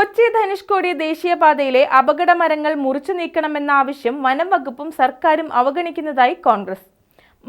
കൊച്ചി ധനുഷ്കോടി ദേശീയപാതയിലെ അപകട മരങ്ങൾ മുറിച്ചു നീക്കണമെന്ന ആവശ്യം വനം വകുപ്പും സർക്കാരും അവഗണിക്കുന്നതായി കോൺഗ്രസ്.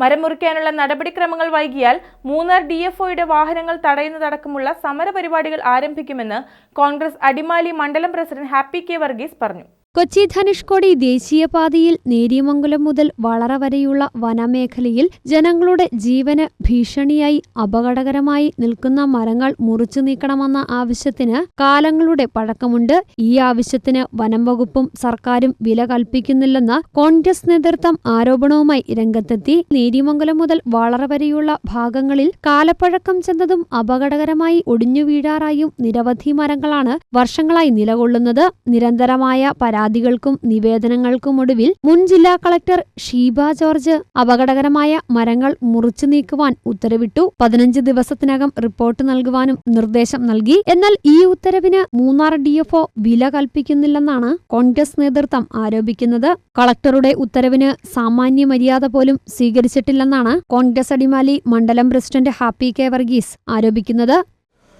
മരം മുറിക്കാനുള്ള നടപടിക്രമങ്ങൾ വൈകിയാൽ മൂന്നാർ ഡി എഫ് ഒയുടെ വാഹനങ്ങൾ തടയുന്നതടക്കമുള്ള സമരപരിപാടികൾ ആരംഭിക്കുമെന്ന് കോൺഗ്രസ് അടിമാലി മണ്ഡലം പ്രസിഡന്റ് ഹാപ്പി കെ വർഗീസ് പറഞ്ഞു. കൊച്ചി ധനുഷ്കോടി ദേശീയപാതയിൽ നേരിയമംഗലം മുതൽ വളറ വരെയുള്ള വനമേഖലയിൽ ജനങ്ങളുടെ ജീവന് ഭീഷണിയായി അപകടകരമായി നിൽക്കുന്ന മരങ്ങൾ മുറിച്ചു നീക്കണമെന്ന ആവശ്യത്തിന് കാലങ്ങളുടെ പഴക്കമുണ്ട്. ഈ ആവശ്യത്തിന് വനം വകുപ്പും സർക്കാരും വില കൽപ്പിക്കുന്നില്ലെന്ന് കോൺഗ്രസ് നേതൃത്വം ആരോപണവുമായി രംഗത്തെത്തി. നേരിയമംഗലം മുതൽ വളറ വരെയുള്ള ഭാഗങ്ങളിൽ കാലപ്പഴക്കം ചെന്നതും അപകടകരമായി ഒടിഞ്ഞു വീഴാറായും നിരവധി മരങ്ങളാണ് വർഷങ്ങളായി നിലകൊള്ളുന്നത്. നിരന്തരമായ പരാതികൾക്കും നിവേദനങ്ങൾക്കുമൊടുവിൽ മുൻ ജില്ലാ കളക്ടർ ഷീബ ജോർജ് അപകടകരമായ മരങ്ങൾ മുറിച്ചു നീക്കുവാൻ ഉത്തരവിട്ടു. പതിനഞ്ച് ദിവസത്തിനകം റിപ്പോർട്ട് നൽകുവാനും നിർദ്ദേശം നൽകി. എന്നാൽ ഈ ഉത്തരവിന് മൂന്നാർ ഡിഎഫ്ഒ വില കൽപ്പിക്കുന്നില്ലെന്നാണ് കോൺഗ്രസ് നേതൃത്വം ആരോപിക്കുന്നത്. കളക്ടറുടെ ഉത്തരവിന് സാമാന്യ മര്യാദ പോലും സ്വീകരിച്ചിട്ടില്ലെന്നാണ് കോൺഗ്രസ് അടിമാലി മണ്ഡലം പ്രസിഡന്റ് ഹാപ്പി കെ വർഗീസ് ആരോപിക്കുന്നത്.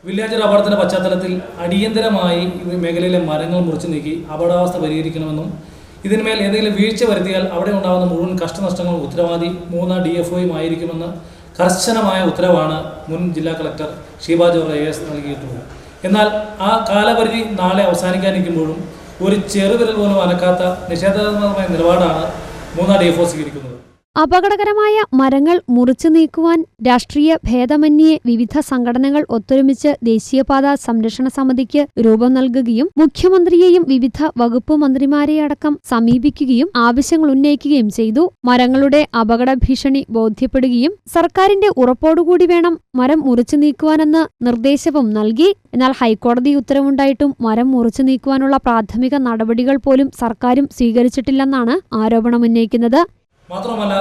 വില്ലേജ് അപകടത്തിന്റെ പശ്ചാത്തലത്തിൽ അടിയന്തരമായി ഈ മേഖലയിലെ മരങ്ങൾ മുറിച്ചു നീക്കി അപകടാവസ്ഥ പരിഹരിക്കണമെന്നും ഇതിന്മേൽ എന്തെങ്കിലും വീഴ്ച വരുത്തിയാൽ അവിടെ ഉണ്ടാകുന്ന മുഴുവൻ കഷ്ടനഷ്ടങ്ങൾ ഉത്തരവാദി മൂന്നാർ ഡി എഫ് ഒയും ആയിരിക്കുമെന്ന് കർശനമായ ഉത്തരവാണ് മുൻ ജില്ലാ collector Sheeba George I S നൽകിയിട്ടുള്ളത്. എന്നാൽ ആ കാലപരിധി നാളെ അവസാനിക്കാനിരിക്കുമ്പോഴും ഒരു ചെറുവിരൽ പോലും അനക്കാത്ത നിഷേധാത്മകമായ നിലപാടാണ് മൂന്നാർ ഡി എഫ് ഒ സ്വീകരിക്കുന്നത്. അപകടകരമായ മരങ്ങൾ മുറിച്ചു നീക്കുവാൻ രാഷ്ട്രീയ ഭേദമന്യേ വിവിധ സംഘടനകൾ ഒത്തൊരുമിച്ച് ദേശീയപാത സംരക്ഷണ സമിതിക്ക് രൂപം നൽകുകയും മുഖ്യമന്ത്രിയെയും വിവിധ വകുപ്പ് മന്ത്രിമാരെയടക്കം സമീപിക്കുകയും ആവശ്യങ്ങൾ ഉന്നയിക്കുകയും ചെയ്തു. മരങ്ങളുടെ അപകട ഭീഷണി ബോധ്യപ്പെടുകയും സർക്കാരിന്റെ ഉറപ്പോടുകൂടി വേണം മരം മുറിച്ചു നീക്കുവാനെന്ന് നിർദ്ദേശവും നൽകി. എന്നാൽ ഹൈക്കോടതി ഉത്തരവുണ്ടായിട്ടും മരം മുറിച്ചു നീക്കുവാനുള്ള പ്രാഥമിക നടപടികൾ പോലും സർക്കാരും സ്വീകരിച്ചിട്ടില്ലെന്നാണ് ആരോപണമുന്നയിക്കുന്നത്. മാത്രമല്ല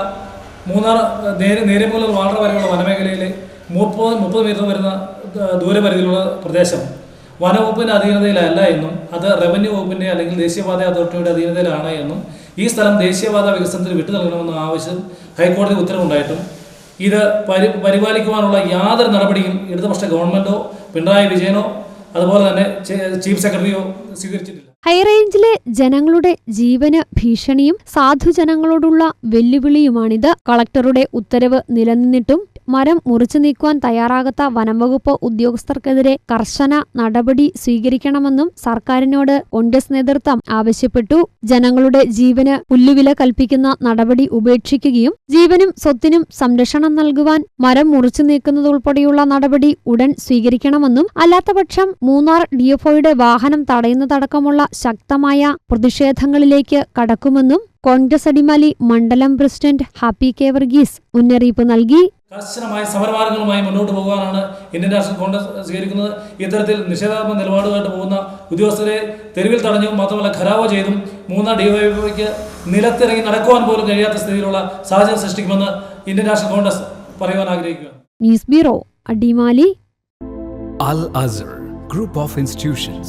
മൂന്നാർ നേരെ നേരെ നേരെമുതൽ വാളറ വരെയുള്ള വനമേഖലയിലെ മുപ്പത് മുപ്പത് മീറ്റർ വരുന്ന ദൂരപരിധിയിലുള്ള പ്രദേശം. വനവകുപ്പിന്റെ അധീനതയിലല്ല എന്നും അത് റവന്യൂ വകുപ്പിന്റെ അല്ലെങ്കിൽ ദേശീയപാത അതോറിറ്റിയുടെ അധീനതയിലാണ് എന്നും ഈ സ്ഥലം ദേശീയപാത വികസനത്തിന് വിട്ടു നൽകണമെന്ന ആവശ്യം ഹൈക്കോടതി ഉത്തരവുണ്ടായിട്ടും ഇത് പരി പരിപാലിക്കുവാനുള്ള യാതൊരു നടപടിയും ഇടതുപക്ഷ ഗവൺമെന്റോ പിണറായി വിജയനോ അതുപോലെ തന്നെ ചീഫ് സെക്രട്ടറിയോ സ്വീകരിച്ചിട്ടില്ല. ഹൈറേഞ്ചിലെ ജനങ്ങളുടെ ജീവന ഭീഷണിയും സാധുജനങ്ങളോടുള്ള വെല്ലുവിളിയുമാണിത്. കളക്ടറുടെ ഉത്തരവ് നിലനിന്നിട്ടും മരം മുറിച്ചു നീക്കുവാൻ തയ്യാറാകാത്ത വനംവകുപ്പ് ഉദ്യോഗസ്ഥർക്കെതിരെ കർശന നടപടി സ്വീകരിക്കണമെന്നും സർക്കാരിനോട് കോൺഗ്രസ് നേതൃത്വം ആവശ്യപ്പെട്ടു. ജനങ്ങളുടെ ജീവന് പുല്ലുവില കൽപ്പിക്കുന്ന നടപടി ഉപേക്ഷിക്കുകയും ജീവനും സ്വത്തിനും സംരക്ഷണം നൽകുവാൻ മരം മുറിച്ചു നീക്കുന്നതുൾപ്പെടെയുള്ള നടപടി ഉടൻ സ്വീകരിക്കണമെന്നും അല്ലാത്തപക്ഷം മൂന്നാർ ഡിഎഫ്ഒയുടെ വാഹനം തടയുന്നതടക്കമുള്ള ശക്തമായ പ്രതിഷേധങ്ങളിലേക്ക് കടക്കുമെന്നും കോൺഗ്രസ് അടിമാലി മണ്ഡലം പ്രസിഡന്റ് ഹാപ്പി കെ വർഗീസ് മുന്നറിയിപ്പ് നൽകി. കർശനമായ സമരമാർഗങ്ങളുമായി മുന്നോട്ട് പോകാനാണ് ഇന്ത്യൻ നാഷണൽ കോൺഗ്രസ് സ്വീകരിക്കുന്നത്. ഇത്തരത്തിൽ നിഷേധാത്മക നിലപാടുമായിട്ട് പോകുന്ന ഉദ്യോഗസ്ഥരെ തെരുവിൽ തടഞ്ഞും മാത്രമല്ല ഖരാവോ ചെയ്തും മൂന്നാം ഡിവൈഎഫ്ഐക്ക് നിലത്തിറങ്ങി നടക്കുവാൻ പോലും കഴിയാത്ത സ്ഥിതിയിലുള്ള സാഹചര്യം സൃഷ്ടിക്കുമെന്ന് ഇന്ത്യൻ നാഷണൽ കോൺഗ്രസ് പറയുവാൻ ആഗ്രഹിക്കുക. News bureau Adimali. Al Azhar group of Institutions,